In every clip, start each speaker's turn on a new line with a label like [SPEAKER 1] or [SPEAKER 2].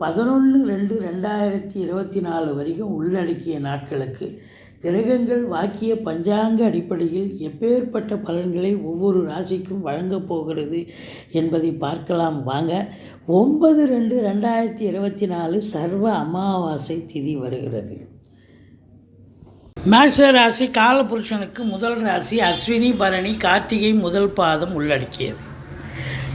[SPEAKER 1] பதினொன்று ரெண்டு ரெண்டாயிரத்தி இருபத்தி நாலு வரைக்கும் உள்ளடக்கிய நாட்களுக்கு கிரகங்கள் வாக்கிய பஞ்சாங்க அடிப்படையில் எப்பேற்பட்ட பலன்களை ஒவ்வொரு ராசிக்கும் வழங்கப் போகிறது என்பதை பார்க்கலாம். வாங்க ஒன்பது ரெண்டு ரெண்டாயிரத்தி இருபத்தி நாலு சர்வ அமாவாசை திதி வருகிறது. மேஷ ராசி காலபுருஷனுக்கு முதல் ராசி அஸ்வினி பரணி கார்த்திகை முதல் பாதம் உள்ளடக்கியது.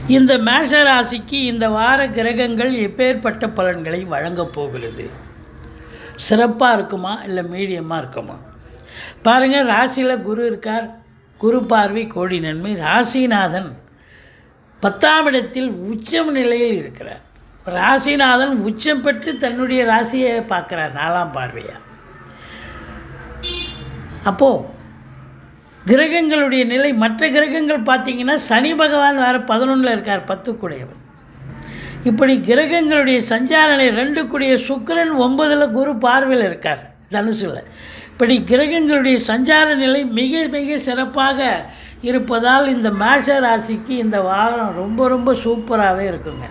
[SPEAKER 1] இந்த மேஷ ராசிக்கு இந்த வார கிரகங்கள் எப்பேற்பட்ட பலன்களை வழங்கப் போகிறது? சிறப்பாக இருக்குமா? இல்லை மீடியமாக இருக்குமா? பாருங்கள் ராசியில் குரு இருக்கார். குரு பார்வை கோடி நன்மை. ராசிநாதன் பத்தாம் இடத்தில் உச்சம் நிலையில் இருக்கிறார். ராசிநாதன் உச்சம் பெற்று தன்னுடைய ராசியை பார்க்குறார் நாலாம் பார்வையாக அப்போது கிரகங்களுடைய நிலை மற்ற கிரகங்கள் பார்த்திங்கன்னா சனி பகவான் வேறு பதினொன்றில் இருக்கார் பத்து கூடையவர். இப்படி கிரகங்களுடைய சஞ்சார நிலை ரெண்டு கூடிய சுக்கரன் ஒன்பதில் குரு பார்வையில் இருக்கார் தனுசில். இப்படி கிரகங்களுடைய சஞ்சார நிலை மிக மிக சிறப்பாக இருப்பதால் இந்த மேஷ ராசிக்கு இந்த வாரம் ரொம்ப ரொம்ப சூப்பராகவே இருக்குங்க.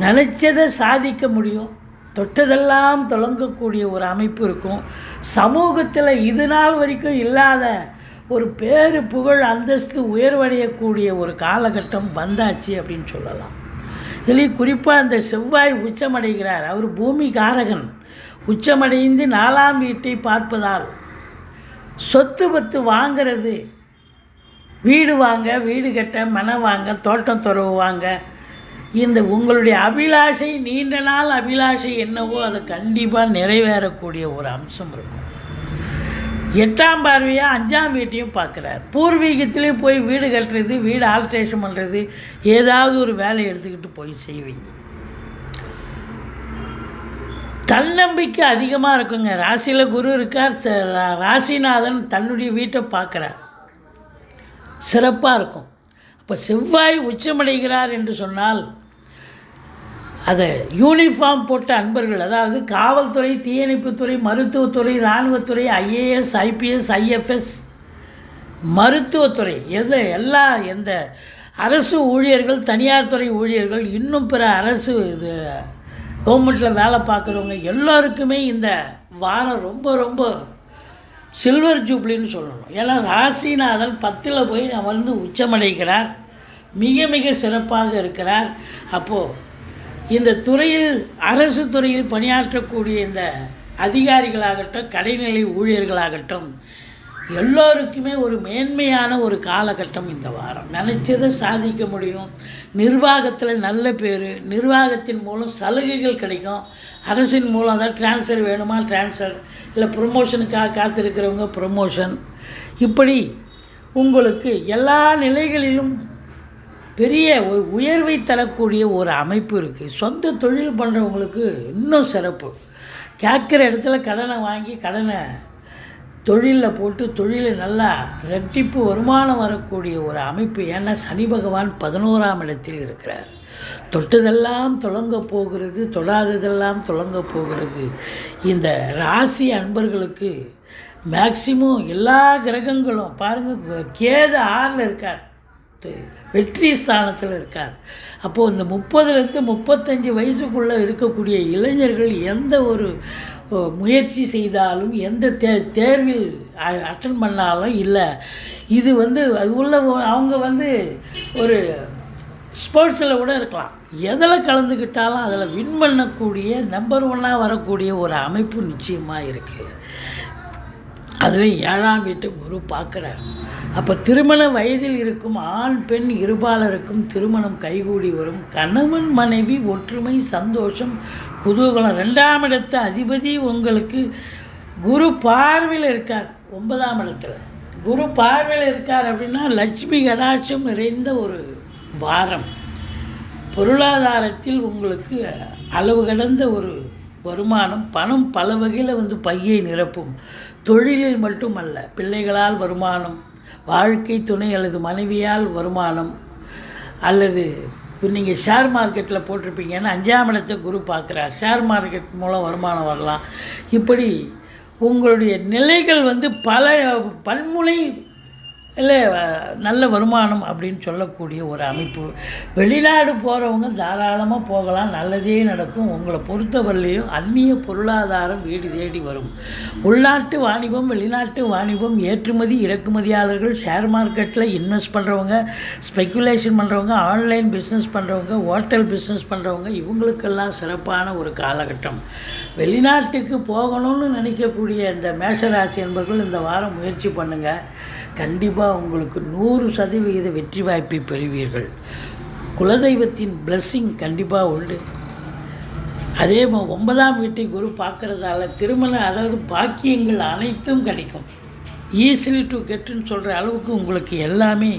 [SPEAKER 1] நினச்சதை சாதிக்க முடியும். தொட்டதெல்லாம் தொடங்கக்கூடிய ஒரு அமைப்பு இருக்கும். சமூகத்தில் இது நாள் வரைக்கும் இல்லாத ஒரு பேரு புகழ் அந்தஸ்து உயர்வடையக்கூடிய ஒரு காலகட்டம் வந்தாச்சு அப்படின்னு சொல்லலாம். இதுலேயும் குறிப்பாக அந்த செவ்வாய் உச்சமடைகிறார். அவர் பூமி காரகன் உச்சமடைந்து நாலாம் வீட்டை பார்ப்பதால் சொத்து பத்து வாங்கிறது. வீடு வாங்க வீடு கட்ட மனம் வாங்க தோட்டம் துறவு வாங்க. இந்த உங்களுடைய அபிலாஷை நீண்ட நாள் அபிலாஷை என்னவோ அது கண்டிப்பாக நிறைவேறக்கூடிய ஒரு அம்சம் இருக்கும். எட்டாம் பார்வையாக அஞ்சாம் வீட்டையும் பார்க்குறார். பூர்வீகத்திலையும் போய் வீடு கட்டுறது வீடு ஆல்ட்ரேஷன் பண்ணுறது ஏதாவது ஒரு வேலையை எடுத்துக்கிட்டு போய் செய்வீங்க. தன்னம்பிக்கை அதிகமாக இருக்குங்க. ராசியில் குரு இருக்கார். ச- ரா- ராசிநாதன் தன்னுடைய வீட்டை பார்க்குறார். சிறப்பாக இருக்கும். அப்போ செவ்வாய் உச்சமடைகிறார் என்று சொன்னால் அதை யூனிஃபார்ம் போட்ட அன்பர்கள் அதாவது காவல்துறை தீயணைப்புத்துறை மருத்துவத்துறை இராணுவத்துறை ஐஏஎஸ் ஐபிஎஸ் ஐஎஃப்எஸ் மருத்துவத்துறை எது எல்லா எந்த அரசு ஊழியர்கள் தனியார் துறை ஊழியர்கள் இன்னும் பிற அரசு இது கவர்மெண்ட்டில் வேலை பார்க்குறவங்க எல்லோருக்குமே இந்த வாரம் ரொம்ப ரொம்ப சில்வர் ஜூப்ளின்னு சொல்லணும். ஏன்னா ராசிநாதன் பத்தில் போய் அமர்ந்து உச்சமடைகிறார். மிக மிக சிறப்பாக இருக்கிறார். அப்போது இந்த துறையில் அரசு துறையில் பணியாற்றக்கூடிய இந்த அதிகாரிகளாகட்டும் கடைநிலை ஊழியர்களாகட்டும் எல்லோருக்குமே ஒரு மேன்மையான ஒரு காலகட்டம் இந்த வாரம். நினச்சதை சாதிக்க முடியும். நிர்வாகத்தில் நல்ல பேர் நிர்வாகத்தின் மூலம் சலுகைகள் கிடைக்கும். அரசின் மூலம் தான் ட்ரான்ஸ்ஃபர் வேணுமா ட்ரான்ஸ்ஃபர் இல்லை ப்ரொமோஷனுக்காக காத்திருக்கிறவங்க ப்ரொமோஷன் இப்படி உங்களுக்கு எல்லா நிலைகளிலும் பெரிய ஒரு உயர்வை தரக்கூடிய ஒரு அமைப்பு இருக்குது சொந்த தொழில் பண்ணுறவங்களுக்கு இன்னும் சிறப்பு. கேட்குற இடத்துல கடனை வாங்கி கடனை தொழிலில் போட்டு தொழிலை நல்லா ரெட்டிப்பு வருமானம் வரக்கூடிய ஒரு அமைப்பு ஏன்னா சனி பகவான் பதினோராம் இடத்தில் இருக்கிறார். தொட்டதெல்லாம் தொடங்க போகிறது தொடாததெல்லாம் தொடங்க போகிறது. இந்த ராசி அன்பர்களுக்கு மேக்சிமம் எல்லா கிரகங்களும் பாருங்கள் கேது ஆறில் இருக்கார். வெற்றி ஸ்தானத்தில் இருக்கார். அப்போது இந்த முப்பதுலேருந்து முப்பத்தஞ்சு வயசுக்குள்ளே இருக்கக்கூடிய இளைஞர்கள் எந்த ஒரு முயற்சி செய்தாலும் எந்த தே தேர்வில் அட்டன் பண்ணாலும் இல்லை. இது வந்து அது உள்ள அவங்க வந்து ஒரு ஸ்போர்ட்ஸில் கூட இருக்கலாம். எதில் கலந்துக்கிட்டாலும் அதில் வின் பண்ணக்கூடிய நம்பர் ஒன்னாக வரக்கூடிய ஒரு அமைப்பு நிச்சயமாக இருக்குது அதில் ஏழாம் வீட்டு குரு பார்க்குறார். அப்போ திருமண வயதில் இருக்கும் ஆண் பெண் இருபாலருக்கும் திருமணம் கைகூடி வரும். கணவன் மனைவி ஒற்றுமை சந்தோஷம் குதூகலம். ரெண்டாம் இடத்து அதிபதி உங்களுக்கு குரு பார்வையில் இருக்கார். ஒன்பதாம் இடத்துல. குரு பார்வையில் இருக்கார் அப்படின்னா லட்சுமி கடாட்சம் நிறைந்த ஒரு வாரம் பொருளாதாரத்தில் உங்களுக்கு அளவு கடந்த ஒரு வருமானம் பணம் பல வகையில் வந்து பையை நிரப்பும். தொழிலில் மட்டுமல்ல பிள்ளைகளால் வருமானம் வாழ்க்கை துணை அல்லது மனைவியால் வருமானம் அல்லது நீங்கள் ஷேர் மார்க்கெட்டில் போட்டிருப்பீங்கன்னா அஞ்சாம் இடத்தை குரு பார்க்குறார். ஷேர் மார்க்கெட் மூலம் வருமானம் வரலாம். இப்படி உங்களுடைய நிலைகள் வந்து பல பன்முனை இல்லை நல்ல வருமானம் அப்படின்னு சொல்லக்கூடிய ஒரு அமைப்பு. வெளிநாடு போகிறவங்க தாராளமாக போகலாம் நல்லதே நடக்கும். உங்களை பொறுத்தவரையிலையும் அந்நிய பொருளாதாரம் வீடு தேடி வரும். உள்நாட்டு வாணிபம் வெளிநாட்டு வாணிபம் ஏற்றுமதி இறக்குமதியாளர்கள் ஷேர் மார்க்கெட்டில் இன்வெஸ்ட் பண்ணுறவங்க ஸ்பெக்குலேஷன் பண்ணுறவங்க ஆன்லைன் பிஸ்னஸ் பண்ணுறவங்க ஹோட்டல் பிஸ்னஸ் பண்ணுறவங்க இவங்களுக்கெல்லாம் சிறப்பான ஒரு காலகட்டம். வெளிநாட்டுக்கு போகணும்னு நினைக்கக்கூடிய இந்த மேஷராசி என்பவர்கள் இந்த வாரம் முயற்சி பண்ணுங்கள் கண்டிப்பாக உங்களுக்கு நூறு சதவிகித வெற்றி வாய்ப்பை பெறுவீர்கள். குலதெய்வத்தின் பிளஸ்ஸிங் கண்டிப்பாக உண்டு. அதே ஒன்பதாம் வீட்டை குரு பார்க்குறதால திருமணம் அதாவது பாக்கியங்கள் அனைத்தும் கிடைக்கும். ஈஸிலி டு கெட்டுன்னு சொல்கிற அளவுக்கு உங்களுக்கு எல்லாமே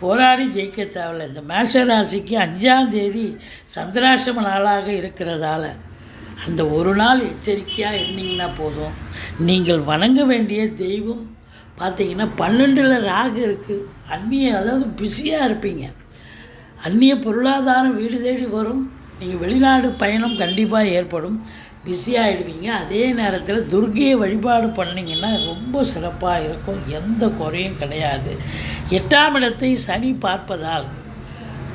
[SPEAKER 1] போராடி ஜெயிக்க தேவையில்லை. இந்த மேஷராசிக்கு அஞ்சாம் தேதி சந்திராசிரம நாளாக இருக்கிறதால அந்த ஒரு நாள் எச்சரிக்கையாக இருந்தீங்கன்னா போதும். நீங்கள் வணங்க வேண்டிய தெய்வம் பார்த்தீங்கன்னா பன்னெண்டில் ராகு இருக்குது அந்நிய அதாவது பிஸியாக இருப்பீங்க. அந்நிய பொருளாதாரம் வீடு தேடி வரும். நீங்கள் வெளிநாடு பயணம் கண்டிப்பாக ஏற்படும். பிஸியாகிடுவீங்க அதே நேரத்தில் துர்கையை வழிபாடு பண்ணிங்கன்னா ரொம்ப சிறப்பாக இருக்கும். எந்த குறையும் கிடையாது. எட்டாம் இடத்தை சனி பார்ப்பதால்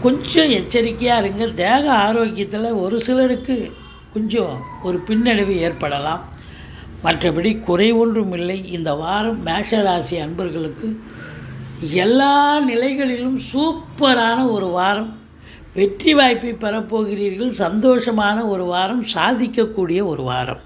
[SPEAKER 1] கொஞ்சம் எச்சரிக்கையாக இருங்க. தேக ஆரோக்கியத்தில் ஒரு சிலருக்கு கொஞ்சம் ஒரு பின்னடைவு ஏற்படலாம். மற்றபடி குறை ஒன்றும் இல்லை. இந்த வாரம் மேஷராசி அன்பர்களுக்கு எல்லா நிலைகளிலும் சூப்பரான ஒரு வாரம். வெற்றி வாய்ப்பை பெறப்போகிறீர்கள். சந்தோஷமான ஒரு வாரம். சாதிக்கக்கூடிய ஒரு வாரம்.